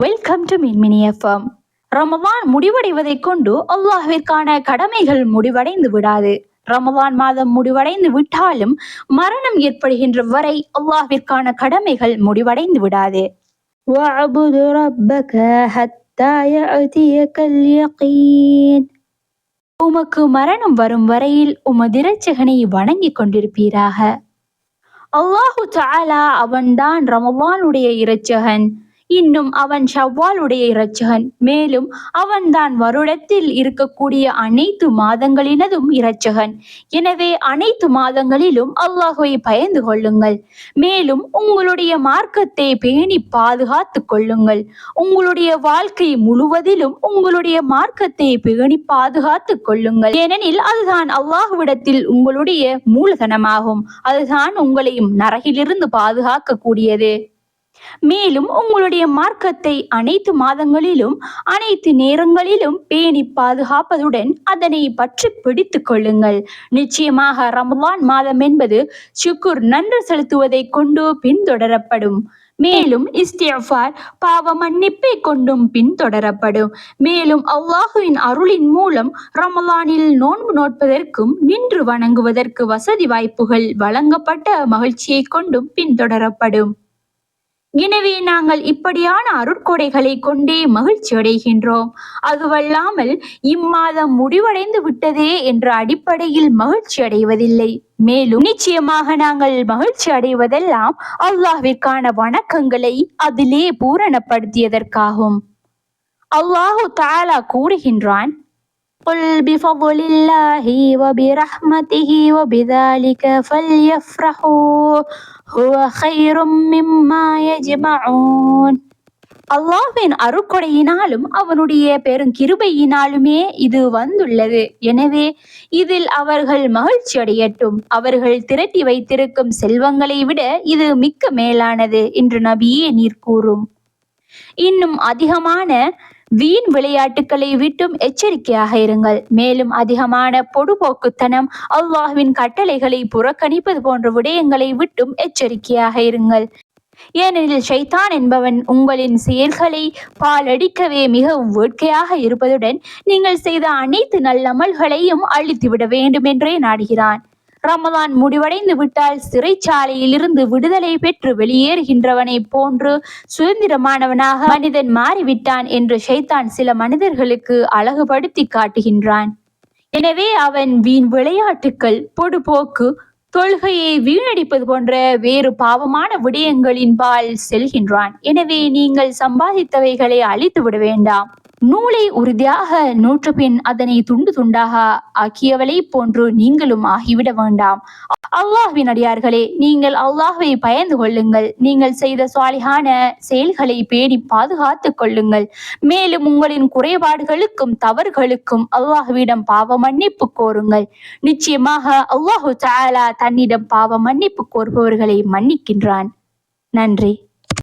Welcome to Minmini FM Ramadan முடிவடைவதை கொண்டு அல்லாஹிற்கான கடமைகள் முடிவடைந்து விடாது. ரமவான் மாதம் முடிவடைந்து விட்டாலும் மரணம் ஏற்படுகின்ற வரை அல்லாஹிற்கான கடமைகள் முடிவடைந்து விடாது. உமக்கு மரணம் வரும் வரையில் உமது இரட்சகனை வணங்கிக் கொண்டிருப்பீராக. அல்லாஹு தாலா அவன்தான் ரமவானுடைய இரட்சகன். இன்னும் அவன் ஷவ்வாலுடைய இரட்சகன். மேலும் அவன்தான் வருடத்தில் இருக்கக்கூடிய அனைத்து மாதங்களினதும் இரட்சகன். எனவே அனைத்து மாதங்களிலும் அல்லாஹுவை பயந்து கொள்ளுங்கள். மேலும் உங்களுடைய மார்க்கத்தை பேணி பாதுகாத்துக் கொள்ளுங்கள். உங்களுடைய வாழ்க்கை முழுவதிலும் உங்களுடைய மார்க்கத்தை பேணி பாதுகாத்துக் கொள்ளுங்கள். ஏனெனில் அதுதான் அல்லாஹுவிடத்தில் உங்களுடைய மூலதனமாகும். அதுதான் உங்களையும் நரகிலிருந்து பாதுகாக்கக்கூடியது. மேலும் உங்களுடைய மார்க்கத்தை அனைத்து மாதங்களிலும் அனைத்து நேரங்களிலும் பேணி பாதுகாப்பதுடன் அதனை பற்றி பிடித்துக் கொள்ளுங்கள். நிச்சயமாக ரமலான் மாதம் என்பது சுக்குர் நன்றி செலுத்துவதை கொண்டு பின்தொடரப்படும். மேலும் இஸ்திஃபார் பாவ மன்னிப்பை கொண்டும் பின்தொடரப்படும். மேலும் அல்லாஹுவின் அருளின் மூலம் ரமலானில் நோன்பு நோட்பதற்கும் நின்று வணங்குவதற்கு வசதி வாய்ப்புகள் வழங்கப்பட்ட மகிழ்ச்சியை கொண்டும் பின்தொடரப்படும். எனவே நாங்கள் இப்படியான அருட்கொடைகளை கொண்டே மகிழ்ச்சி அடைகின்றோம் அதுவல்லாமல் இம்மாதம் முடிவடைந்து விட்டதே என்ற அடிப்படையில் மகிழ்ச்சி அடைவதில்லை மேலும் நிச்சயமாக நாங்கள் மகிழ்ச்சி அடைவதெல்லாம் அல்லாஹ்விற்கான வணக்கங்களை அதிலே பூரணப்படுத்தியதற்காகும் அல்லாஹு தாலா கூறுகின்றான் قل بفضل الله وبرحمته وبذلك فليفرحوا ஹுவ ஹைரும் மிம்மா யஜ்மஊன் அல்லாஹ்வின் அருக்கொடையினாலும் அவனுடைய பெரும் கிருபையினாலுமே இது வந்துள்ளது. எனவே இதில் அவர்கள் மகிழ்ச்சி அடையட்டும். அவர்கள் திரட்டி வைத்திருக்கும் செல்வங்களை விட இது மிக்க மேலானது என்று நபியே நீர் கூறும். இன்னும் அதிகமான வீண் விளையாட்டுக்களை விட்டும் எச்சரிக்கையாக இருங்கள். மேலும் அதிகமான பொடுபோக்குத்தனம் அல்லாஹ்வின் கட்டளைகளை புறக்கணிப்பது போன்ற விடயங்களை விட்டும் எச்சரிக்கையாக இருங்கள். ஏனெனில் ஷைத்தான் என்பவன் உங்களின் செயல்களை பாலடிக்கவே மிகவும் வேட்கையாக இருப்பதுடன் நீங்கள் செய்த அனைத்து நல்லமல்களையும் அழித்துவிட வேண்டும் என்றே நாடுகிறான். ரமதான் முடிவடைந்து விட்டால் சிறைச்சாலையில் இருந்து விடுதலை பெற்று வெளியேறுகின்றவனை போன்று சுதந்திரமானவனாக மனிதன் மாறிவிட்டான் என்று ஷைத்தான் சில மனிதர்களுக்கு அழகுபடுத்தி காட்டுகின்றான். எனவே அவன் வீண் விளையாட்டுக்கள் பொடுபோக்கு தொழுகையை வீணடிப்பது போன்ற வேறு பாவமான விடயங்களின்பால் செல்கின்றான். எனவே நீங்கள் சம்பாதித்தவைகளை அழித்து விட வேண்டாம். நூலை உறுதியாக நூற்று பின் அதனை துண்டு துண்டாக ஆக்கியவளை போன்று நீங்களும் ஆகிவிட வேண்டாம். அல்லாஹ்வின் அடியார்களே நீங்கள் அல்லாஹ்வை பயந்து கொள்ளுங்கள். நீங்கள் செய்த சுவாலிகான செயல்களை பேணி பாதுகாத்துக் கொள்ளுங்கள். மேலும் உங்களின் குறைபாடுகளுக்கும் தவறுகளுக்கும் அல்லாஹ்விடம் பாவ மன்னிப்பு கோருங்கள். நிச்சயமாக அல்லாஹு தாலா தன்னிடம் பாவ மன்னிப்பு கோருபவர்களை மன்னிக்கின்றான். நன்றி.